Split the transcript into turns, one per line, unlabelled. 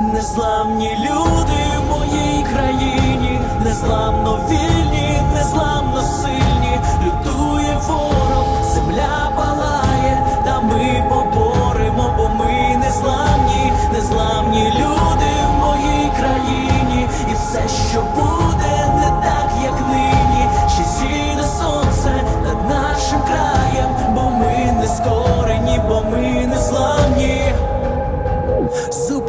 Незламні люди моєї моїй